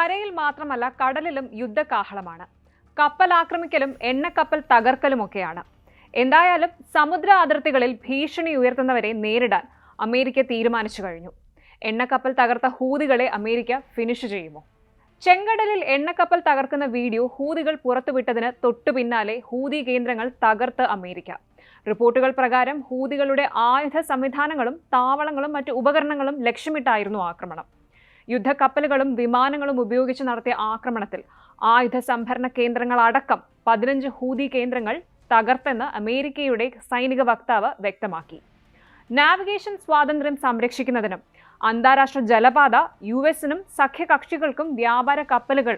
കരയിൽ മാത്രമല്ല കടലിലും യുദ്ധകാഹളമാണ്. കപ്പൽ ആക്രമിക്കലും എണ്ണക്കപ്പൽ തകർക്കലുമൊക്കെയാണ്. എന്തായാലും സമുദ്ര അതിർത്തികളിൽ ഭീഷണി ഉയർത്തുന്നവരെ നേരിടാൻ അമേരിക്ക തീരുമാനിച്ചു കഴിഞ്ഞു. എണ്ണക്കപ്പൽ തകർത്ത ഹൂതികളെ അമേരിക്ക ഫിനിഷ് ചെയ്യുമോ? ചെങ്കടലിൽ എണ്ണക്കപ്പൽ തകർക്കുന്ന വീഡിയോ ഹൂതികൾ പുറത്തുവിട്ടതിന് തൊട്ടു പിന്നാലെ ഹൂതി കേന്ദ്രങ്ങൾ തകർത്ത് അമേരിക്ക. റിപ്പോർട്ടുകൾ പ്രകാരം ഹൂതികളുടെ ആയുധ സംവിധാനങ്ങളും താവളങ്ങളും മറ്റു ഉപകരണങ്ങളും ലക്ഷ്യമിട്ടായിരുന്നു ആക്രമണം. യുദ്ധക്കപ്പലുകളും വിമാനങ്ങളും ഉപയോഗിച്ച് നടത്തിയ ആക്രമണത്തിൽ ആയുധ സംഭരണ കേന്ദ്രങ്ങളടക്കം പതിനഞ്ച് ഹൂതി കേന്ദ്രങ്ങൾ തകർത്തെന്ന് അമേരിക്കയുടെ സൈനിക വക്താവ് വ്യക്തമാക്കി. നാവിഗേഷൻ സ്വാതന്ത്ര്യം സംരക്ഷിക്കുന്നതിനും അന്താരാഷ്ട്ര ജലപാത യു എസിനും സഖ്യകക്ഷികൾക്കും വ്യാപാര കപ്പലുകൾ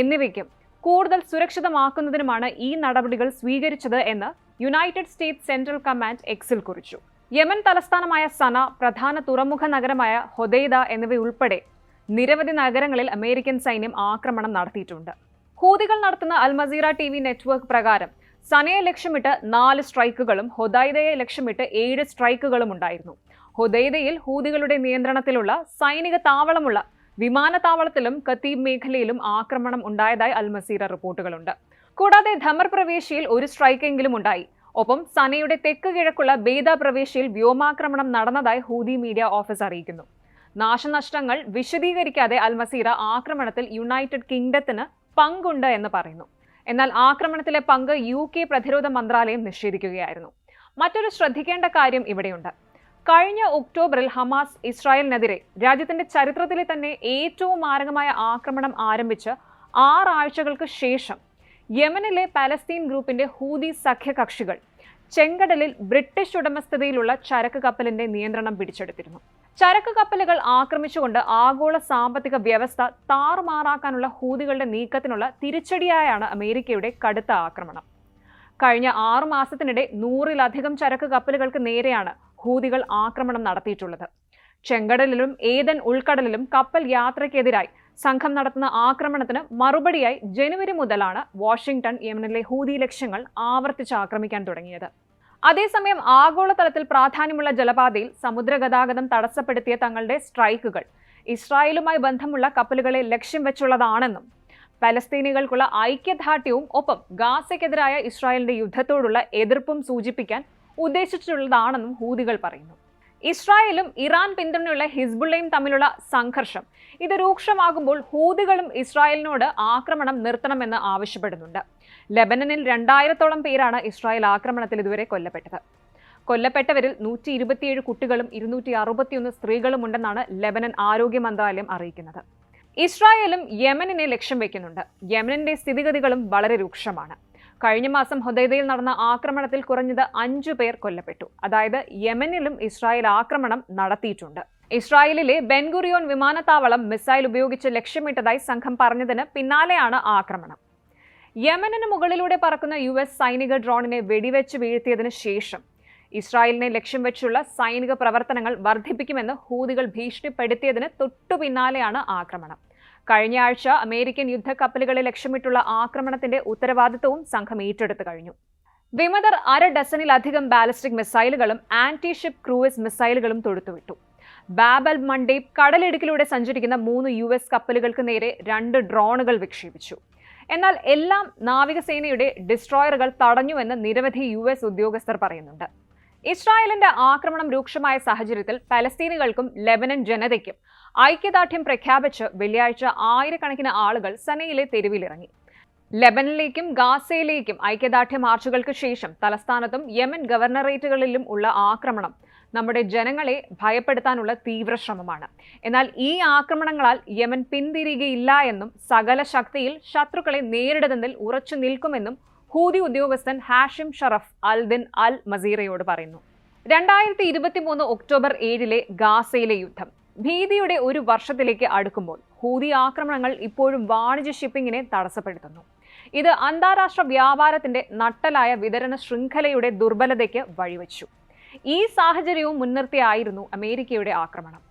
എന്നിവയ്ക്കും കൂടുതൽ സുരക്ഷിതമാക്കുന്നതിനുമാണ് ഈ നടപടികൾ സ്വീകരിച്ചത് എന്ന് യുണൈറ്റഡ് സ്റ്റേറ്റ്സ് സെൻട്രൽ കമാൻഡ് എക്സിൽ കുറിച്ചു. യമൻ തലസ്ഥാനമായ സന പ്രധാന തുറമുഖ നഗരമായ ഹൊദൈദ എന്നിവയുൾപ്പെടെ നിരവധി നഗരങ്ങളിൽ അമേരിക്കൻ സൈന്യം ആക്രമണം നടത്തിയിട്ടുണ്ട്. ഹൂതികൾ നടത്തുന്ന അൽമസീറ ടി വി നെറ്റ്വർക്ക് പ്രകാരം സനയെ ലക്ഷ്യമിട്ട് നാല് സ്ട്രൈക്കുകളും ഹൊദൈദയെ ലക്ഷ്യമിട്ട് ഏഴ് സ്ട്രൈക്കുകളും ഉണ്ടായിരുന്നു. ഹൊദൈദയിൽ ഹൂതികളുടെ നിയന്ത്രണത്തിലുള്ള സൈനിക താവളമുള്ള വിമാനത്താവളത്തിലും കത്തീബ് മേഖലയിലും ആക്രമണം ഉണ്ടായതായി അൽമസീറ റിപ്പോർട്ടുകളുണ്ട്. കൂടാതെ ധമർ പ്രവേശിയിൽ ഒരു സ്ട്രൈക്കെങ്കിലും ഉണ്ടായി. ഒപ്പം സനയുടെ തെക്ക് കിഴക്കുള്ള ബേദ പ്രവേശിയിൽ വ്യോമാക്രമണം നടന്നതായി ഹൂതി മീഡിയ ഓഫീസ് അറിയിക്കുന്നു. നാശനഷ്ടങ്ങൾ വിശദീകരിക്കാതെ അൽമസീറ ആക്രമണത്തിൽ യുണൈറ്റഡ് കിങ്ഡത്തിന് പങ്കുണ്ട് എന്ന് പറയുന്നു. എന്നാൽ ആക്രമണത്തിലെ പങ്ക് യു കെ പ്രതിരോധ മന്ത്രാലയം നിഷേധിക്കുകയായിരുന്നു. മറ്റൊരു ശ്രദ്ധിക്കേണ്ട കാര്യം ഇവിടെയുണ്ട്. കഴിഞ്ഞ ഒക്ടോബറിൽ ഹമാസ് ഇസ്രായേലിനെതിരെ രാജ്യത്തിന്റെ ചരിത്രത്തിലെ തന്നെ ഏറ്റവും മാരകമായ ആക്രമണം ആരംഭിച്ച് ആറാഴ്ചകൾക്ക് ശേഷം യമനിലെ പലസ്തീൻ ഗ്രൂപ്പിന്റെ ഹൂതി സഖ്യകക്ഷികൾ ചെങ്കടലിൽ ബ്രിട്ടീഷ് ഉടമസ്ഥതയിലുള്ള ചരക്ക് കപ്പലിന്റെ നിയന്ത്രണം പിടിച്ചെടുത്തിരുന്നു. ചരക്ക് കപ്പലുകൾ ആക്രമിച്ചുകൊണ്ട് ആഗോള സാമ്പത്തിക വ്യവസ്ഥ താറുമാറാക്കാനുള്ള ഹൂതികളുടെ നീക്കത്തിനുള്ള തിരിച്ചടിയായാണ് അമേരിക്കയുടെ കടുത്ത ആക്രമണം. കഴിഞ്ഞ ആറു മാസത്തിനിടെ നൂറിലധികം ചരക്ക് കപ്പലുകൾക്ക് നേരെയാണ് ഹൂതികൾ ആക്രമണം നടത്തിയിട്ടുള്ളത്. ചെങ്കടലിലും ഏതൻ ഉൾക്കടലിലും കപ്പൽ യാത്രയ്ക്കെതിരായി സംഘം നടത്തുന്ന ആക്രമണത്തിന് മറുപടിയായി ജനുവരി മുതലാണ് വാഷിംഗ്ടൺ യമനിലെ ഹൂതി ലക്ഷ്യങ്ങൾ ആവർത്തിച്ച് ആക്രമിക്കാൻ തുടങ്ങിയത്. അതേസമയം ആഗോളതലത്തിൽ പ്രാധാന്യമുള്ള ജലപാതയിൽ സമുദ്രഗതാഗതം തടസ്സപ്പെടുത്തിയ തങ്ങളുടെ സ്ട്രൈക്കുകൾ. ഇസ്രായേലുമായി ബന്ധമുള്ള കപ്പലുകളെ ലക്ഷ്യം വെച്ചുള്ളതാണെന്നും പലസ്തീനികൾക്കുള്ള ഐക്യദാർഢ്യവും ഒപ്പം ഗാസയ്ക്കെതിരായ ഇസ്രായേലിന്റെ യുദ്ധത്തോടുള്ള എതിർപ്പും സൂചിപ്പിക്കാൻ ഉദ്ദേശിച്ചിട്ടുള്ളതാണെന്നും ഹൂതികൾ പറയുന്നു. ഇസ്രായേലും ഇറാൻ പിന്തുണയുള്ള ഹിസ്ബുള്ളയും തമ്മിലുള്ള സംഘർഷം. ഇത് രൂക്ഷമാകുമ്പോൾ ഹൂതികളും ഇസ്രായേലിനോട് ആക്രമണം നിർത്തണമെന്ന് ആവശ്യപ്പെടുന്നുണ്ട്. ലെബനനിൽ രണ്ടായിരത്തോളം പേരാണ് ഇസ്രായേൽ ആക്രമണത്തിൽ ഇതുവരെ കൊല്ലപ്പെട്ടത്. കൊല്ലപ്പെട്ടവരിൽ നൂറ്റി ഇരുപത്തിയേഴ് കുട്ടികളും ഇരുന്നൂറ്റി അറുപത്തിയൊന്ന് സ്ത്രീകളുമുണ്ടെന്നാണ് ലെബനൻ ആരോഗ്യ മന്ത്രാലയം അറിയിക്കുന്നത്. ഇസ്രായേലും യമനിനെ ലക്ഷ്യം വയ്ക്കുന്നുണ്ട് യമനിന്റെ സ്ഥിതിഗതികളും വളരെ രൂക്ഷമാണ്. കഴിഞ്ഞ മാസം ഹൊദൈദയിൽ നടന്ന ആക്രമണത്തിൽ കുറഞ്ഞത് അഞ്ചു പേർ കൊല്ലപ്പെട്ടു. അതായത് യമനിലും ഇസ്രായേൽ ആക്രമണം നടത്തിയിട്ടുണ്ട്. ഇസ്രായേലിലെ ബെൻഗുറിയോൺ വിമാനത്താവളം മിസൈൽ ഉപയോഗിച്ച് ലക്ഷ്യമിട്ടതായി സംഘം പറഞ്ഞതിന് പിന്നാലെയാണ് ആക്രമണം. യമനിന് മുകളിലൂടെ പറക്കുന്ന യു എസ് സൈനിക ഡ്രോണിനെ വെടിവെച്ച് വീഴ്ത്തിയതിനു ശേഷം ഇസ്രായേലിനെ ലക്ഷ്യം വെച്ചുള്ള സൈനിക പ്രവർത്തനങ്ങൾ വർദ്ധിപ്പിക്കുമെന്ന് ഹൂതികൾ ഭീഷണിപ്പെടുത്തിയതിന് തൊട്ടു പിന്നാലെയാണ് ആക്രമണം. കഴിഞ്ഞ ആഴ്ച അമേരിക്കൻ യുദ്ധക്കപ്പലുകളെ ലക്ഷ്യമിട്ടുള്ള ആക്രമണത്തിന്റെ ഉത്തരവാദിത്തവും സംഘം ഏറ്റെടുത്തു കഴിഞ്ഞു. വിമതർ അര ഡസനിലധികം ബാലിസ്റ്റിക് മിസൈലുകളും ആന്റി ഷിപ്പ് ക്രൂയിസ് മിസൈലുകളും തൊടുത്തുവിട്ടു. ബാബൽ മണ്ടി കടലിടുക്കിലൂടെ സഞ്ചരിക്കുന്ന മൂന്ന് യു എസ് കപ്പലുകൾക്ക് നേരെ രണ്ട് ഡ്രോണുകൾ വിക്ഷേപിച്ചു. എന്നാൽ എല്ലാം നാവികസേനയുടെ ഡിസ്ട്രോയറുകൾ തടഞ്ഞുവെന്ന് നിരവധി യു എസ് ഉദ്യോഗസ്ഥർ പറയുന്നുണ്ട്. ഇസ്രായേലിന്റെ ആക്രമണം രൂക്ഷമായ സാഹചര്യത്തിൽ പലസ്തീനികൾക്കും ലെബനൻ ജനതയ്ക്കും ഐക്യദാർഢ്യം പ്രഖ്യാപിച്ച് വെള്ളിയാഴ്ച ആയിരക്കണക്കിന് ആളുകൾ സനയിലെ തെരുവിലിറങ്ങി. ലെബനിലേക്കും ഗാസയിലേക്കും ഐക്യദാർഢ്യ മാർച്ചുകൾക്ക് ശേഷം തലസ്ഥാനത്തും യമൻ ഗവർണറേറ്റുകളിലും ഉള്ള ആക്രമണം നമ്മുടെ ജനങ്ങളെ ഭയപ്പെടുത്താനുള്ള തീവ്രശ്രമമാണ് എന്നാൽ ഈ ആക്രമണങ്ങളാൽ യമൻ പിന്തിരികയില്ല എന്നും സകല ശക്തിയിൽ ശത്രുക്കളെ നേരിടുന്നതിൽ ഉറച്ചു നിൽക്കുമെന്നും ഹൂതി ഉദ്യോഗസ്ഥൻ ഹാഷിം ഷറഫ് അൽ ദിൻ അൽ മസീറയോട് പറയുന്നു. രണ്ടായിരത്തി ഇരുപത്തി മൂന്ന് ഒക്ടോബർ ഏഴിലെ ഗാസയിലെ യുദ്ധം. ഭീതിയുടെ ഒരു വർഷത്തിലേക്ക് അടുക്കുമ്പോൾ ഹൂതി ആക്രമണങ്ങൾ ഇപ്പോഴും വാണിജ്യ ഷിപ്പിങ്ങിനെ തടസ്സപ്പെടുത്തുന്നു. ഇത് അന്താരാഷ്ട്ര വ്യാപാരത്തിന്റെ നട്ടലായ വിതരണ ശൃംഖലയുടെ ദുർബലതയ്ക്ക് വഴിവെച്ചു. ഈ സാഹചര്യവും മുൻനിർത്തിയായിരുന്നു അമേരിക്കയുടെ ആക്രമണം.